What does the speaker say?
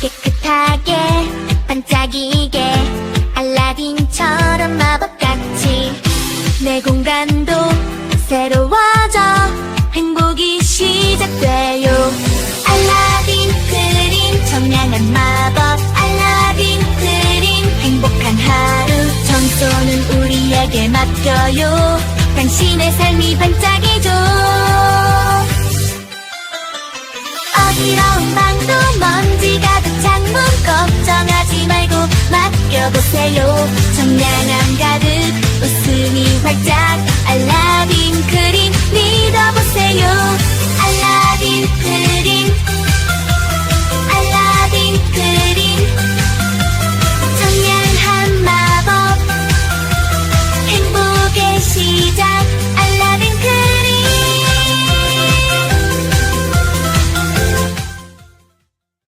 깨끗하게 반짝이게 알라딘처럼 마법같이 내 공간도 새로워져 행복이 시작돼요. 알라딘 그림 청량한 마법 알라딘 그림 행복한 하루 청소는 우리에게 맡겨요. 당신의 삶이 반짝이죠. 어지러운 방 맡겨보세요. 청량함 가득